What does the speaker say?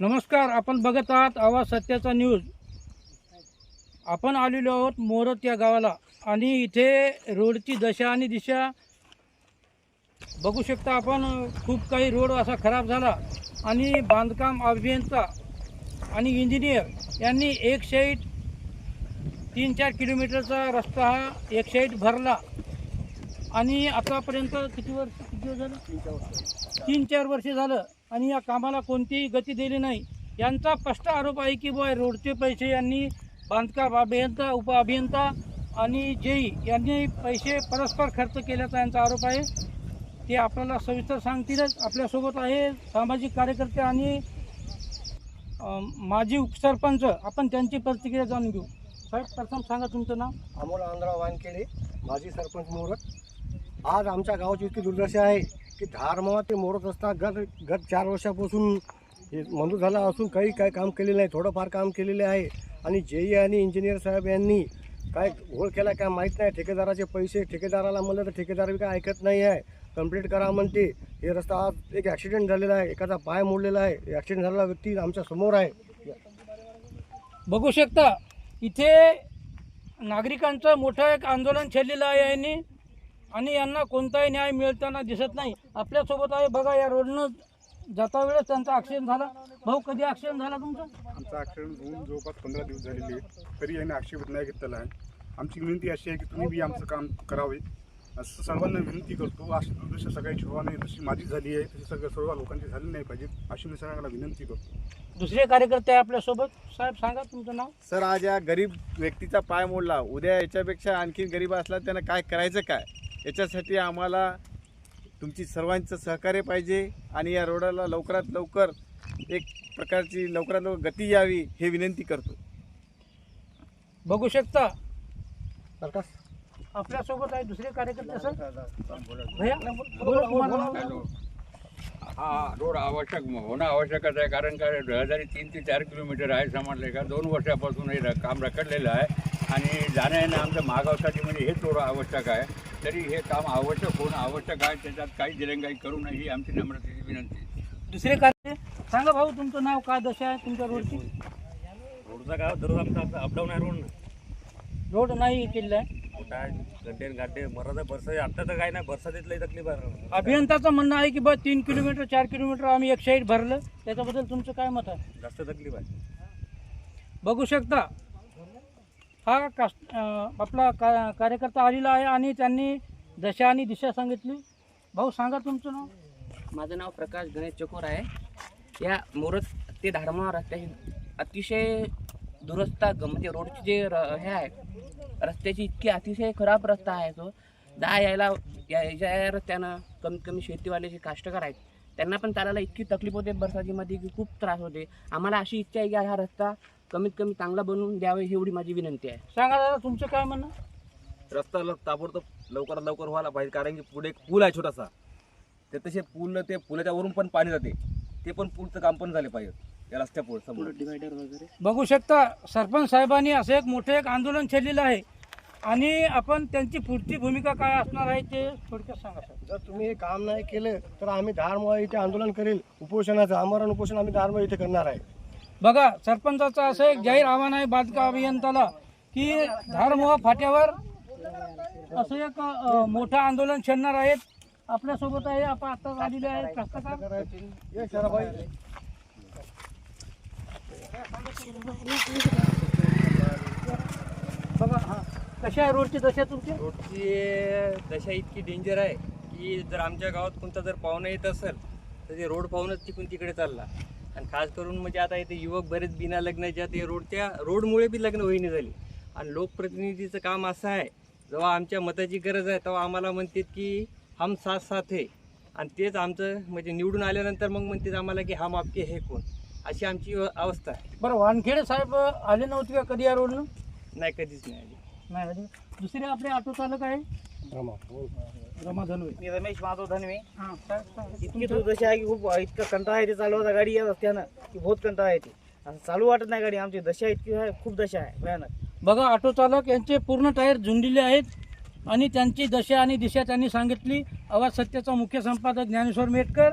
नमस्कार आपण बघत आहात आवाज सत्याचा न्यूज. आपण आलेलो आहोत मोरत या गावाला आणि इथे रोडची दशा आणि दिशा बघू शकता आपण. खूप काही रोड असा खराब झाला आणि बांधकाम अभियंता आणि इंजिनियर यांनी एक साईड तीन चार किलोमीटरचा रस्ता हा एक साईड भरला. आणि आतापर्यंत किती वर्ष? दिवस झालं तीन चार वर्ष झालं आणि या कामाला कोणतीही गती दिली नाही. यांचा स्पष्ट आरोप आहे की बुवा रोडचे पैसे यांनी बांधकाम अभियंता उप अभियंता आणि जेई यांनी पैसे परस्पर खर्च केल्याचा यांचा आरोप आहे. ते आपल्याला सविस्तर सांगतीलच. आपल्यासोबत आहे सामाजिक कार्यकर्ते आणि माजी उपसरपंच. आपण त्यांची प्रतिक्रिया जाणून घेऊ. साहेब प्रथम सांगा तुमचं नाव. अमोल आंध्रा वानखेडे माजी सरपंच मोरत आज आमच्या गावाची इतकी दुर्दशा आहे की धारमावा ते मोरत असता गत गत चार वर्षापासून मंजूर झाला असून काही काय काम केलेलं नाही थोडंफार काम केलेले आहे. आणि जेई आणि इंजिनियर साहेब यांनी काय घोळ केला काय माहीत नाही. ठेकेदाराचे पैसे ठेकेदाराला म्हणलं तर ठेकेदार बी काय ऐकत नाही आहे. कंप्लीट करा म्हणते. हे रस्ता आज एक ॲक्सिडेंट झालेला आहे. एखादा पाय मोडलेला आहे. ॲक्सिडेंट झालेला व्यक्ती आमच्यासमोर आहे. बघू शकता इथे नागरिकांचं मोठं एक आंदोलन छेडलेलं आहे यांनी. आणि यांना कोणताही न्याय मिळताना दिसत नाही. आपल्यासोबत आहे. बघा या रोडनं जाता वेळेस त्यांचा ॲक्सिडेंट झाला. भाऊ कधी ॲक्सिडेंट झाला तुमचा? आमचा ॲक्सिडेंट होऊन जवळपास पंधरा दिवस झालेले आहे. तरी याने आक्षेप नाही घेतलेला आहे. आमची विनंती अशी आहे की तुम्ही बी आमचं काम करावे. असं सर्वांना विनंती करतो. अशी दुर्दशा सगळ्याची व्हावं नाही जशी माझी झाली आहे. तशी सगळ्या सर्व लोकांची झाली नाही पाहिजे. अशी मी सगळ्यांना विनंती करतो. दुसरे कार्यकर्ते आहे आपल्यासोबत? साहेब सांगा तुमचं नाव. सर आज या गरीब व्यक्तीचा पाय मोडला. उद्या याच्यापेक्षा आणखी गरीब असला त्यांना काय करायचं काय? याच्यासाठी आम्हाला तुमची सर्वांचं सहकार्य पाहिजे आणि या रोडाला लवकरात लवकर एक प्रकारची लवकरात लवकर गती यावी हे विनंती करतो. बघू शकता. आपल्यासोबत आहे दुसरे कार्यकर्ते सर. हा रोड आवश्यक होणं आवश्यकच आहे कारण का रहदारी तीन ते चार किलोमीटर आहे समजले का? दोन वर्षापासून हे र- काम रखडलेलं आहे आणि जाण्या येणं आमचं महागावसाठी म्हणजे हेच रोड आवश्यक आहे. तरी हे काम आवश्यक होणं आवश्यक आहे त्याच्यात काही दिरंगाई करू नये ही आमची नम्रतेची विनंती आहे. दुसरे कार्य सांगा भाऊ तुमचं नाव काय दशा आहे तुमच्या रोडची? रोडचा काय दररोज आमचा अपडाऊन आहे रोड रोड नाही केलेला आहे. मोठा आहे? गड्डे न गाड्डे मराठा बरसा आता तर काय नाही बरसातीत लई तकलीफ आहे अभियंताचं म्हणणं आहे की बा तीन किलोमीटर चार किलोमीटर आम्ही एक साईड भरलं. त्याच्याबद्दल तुमचं काय मत आहे? जास्त तकलीफ आहे. बघू शकता. हा कास आपला का कार्यकर्ता आलेला आहे आणि त्यांनी दशा आणि दिशा सांगितली. भाऊ सांगा तुमचं नाव. माझं नाव प्रकाश गणेश चकोर आहे. या मुहूर्त ते धाडमा रस्त्याची अतिशय दुरस्ता ग- म्हणजे रोडची जे र हे आहे रस्त्याची इतकी अतिशय खराब रस्ता आहे तो. जा यायला या या रस्त्यानं कमीत कमी शेतीवाले जे काष्टकार आहेत. त्यांना पण चालायला इतकी तकलीफ होते बरसातीमध्ये की खूप त्रास होते. आम्हाला अशी इच्छा आहे की हा रस्ता कमीत कमी चांगला बनवून द्यावे एवढी माझी विनंती आहे. सांगा दादा तुमचं काय म्हणणं? रस्ता ल- ताबडतोब लवकरात लवकर व्हायला पाहिजे कारण की पुढे एक पूल आहे छोटासा. ते तसे पूल ते पुलाच्या वरून पण पाणी जाते. ते पण पूलचं काम पण झाले पाहिजे या रस्त्या पुढे समोर. डिवायडर वगैरे बघू शकता सरपंच साहेबांनी असं एक मोठं एक आंदोलन छेडलेलं आहे. आणि आपण त्यांची पुढची भूमिका काय असणार आहे ते थोडक्यात सांगा सर. जर तुम्ही हे काम नाही केलं तर आम्ही धारमुळे इथे आंदोलन करेल. उपोषणाचं आमरण उपोषण आम्ही धारमुळे इथे करणार आहे. बघा सरपंचाचं असं एक जाहीर आव्हान आहे बांधकाम अभियंताला की धारमोहा फाट्यावर असं एक अ, मोठं आंदोलन छेडणार आहेत. आपल्यासोबत आहे आपण आता आलेले आहे कास्तकार ये शराबाई बघा हा कशा आहे रोडची दशा तुमची? रोडची दशा इतकी डेंजर आहे की जर आमच्या गावात कोणता जर पाहुणा येत असेल तर ते रोड पाहूनच तिकून तिकडे चालला. आणि खास करून म्हणजे आता इथे युवक बरेच बिना लग्नाच्या ते रोडच्या रोडमुळे बी लग्न होईनी झाली. आणि लोकप्रतिनिधीचं काम असं आहे जेव्हा आमच्या मताची गरज आहे तेव्हा आम्हाला म्हणतात की हम साथ साथ है. आणि तेच आमचं म्हणजे निवडून आल्यानंतर मग म्हणतात आम्हाला की हम आपके हे कोण? अशी आमची अवस्था आहे. बरं वानखेडे साहेब आले नव्हते का कधी या रोडनं? नाही कधीच नाही आली. नाही आले दुसरे आपले ऑटो चालक आहे. रमा धनवे. मी रमेश माधव धनवे. हां. इतकी दुर्दशा आहे की खूप इतकं कंटाळा येते चालवता गाडी या रस्त्यानं की बहुत कंटाळा येते असं चालू वाटत नाही गाडी आमची. दशा इतकी आहे खूप दशा आहे. भयानक. बघा ऑटो चालक यांचे पूर्ण टायर झुंडलेले आहेत आणि त्यांची दशा आणि दिशा त्यांनी सांगितली. आवाज सत्याचा मुख्य संपादक ज्ञानेश्वर मेटकर.